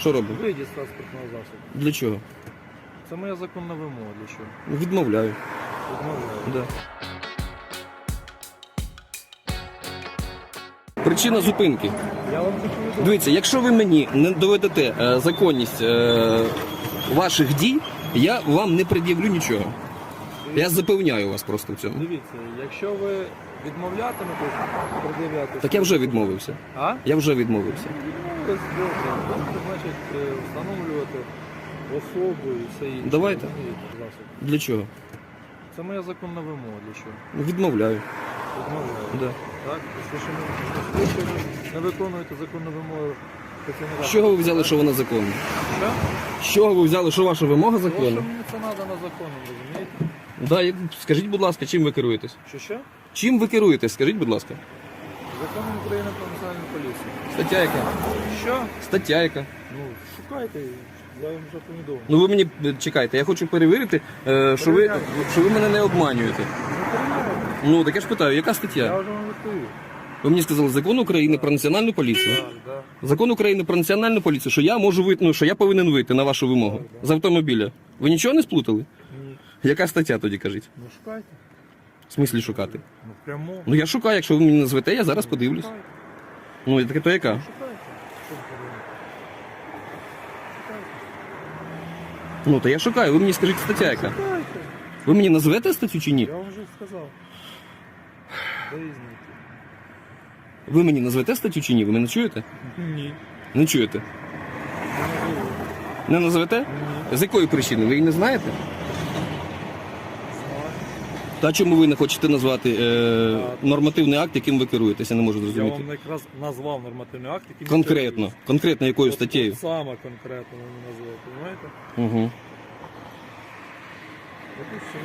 Що робимо? Вийдіть з транспортного засобу. Для чого? Це моя законна вимога для чого. Відмовляю. Відмовляю. Да. Причина зупинки. Я вам це. Дивіться, якщо ви мені не доведете е, законність е, ваших дій, я вам не пред'явлю нічого. Я запевняю вас просто в цьому. Дивіться, якщо ви відмовлятимете пред'являти... Так я вже відмовився. А? Я вже відмовився. Відмовились, добре. Значить, е, встановлювати особу і все інше. Давайте. Для чого? Це моя законна вимога для чого. Відмовляю. Відмовляю. Да. Так? Якщо не, якщо ви не виконуєте законну вимогу працівника... З чого ви взяли, що вона законна? Що? З чого ви взяли, що ваша вимога Тому що законна? мені це надано законом, розумієте? Да, і скажіть, будь ласка, чим ви керуєтесь? Що що? Чим ви керуєтесь? Скажіть, будь ласка. Законом України про національну поліцію. Стаття яка? Що? Стаття яка? Ну, шукайте, я вам вже повідомив. Ну ви мені е, чекайте, я хочу перевірити, е, що ви, Перевіряйте. що ви мене не обманюєте. Ну, перевіряйте. Ну так я ж питаю, яка Я стаття? вже вам відповів. Ви мені сказали закон України про національну поліцію. Так, так. Закон України про національну поліцію, що я можу вийти, ну, що я повинен вийти на вашу вимогу з автомобіля. Ви нічого не сплутали? Ні. Яка стаття тоді кажіть? Ну шукайте. В смислі шукати? Ну прямо. Ну я шукаю, якщо ви мені назвете, я зараз подивлюсь. Шукайте. Ну таке то яка? Шукайте. Що ви робите? Шукайте. Ну то я шукаю, ви мені скажіть стаття яка. Шукайте. Ви мені назвете статтю чи ні? Я вам вже сказав. Де її знайти? Ви мені назвете статтю чи ні? Ви мене чуєте? Ні. Не чуєте? Не назвете? Ні. З якої причини? Ви її не знаєте? Та чому ви не хочете назвати е, нормативний акт, яким ви керуєтеся, не можу Я зрозуміти. вам якраз назвав нормативний акт, який Конкретно. Конкретно якою статтею? Саме конкретно ви назвали, розумієте? Угу. От і все.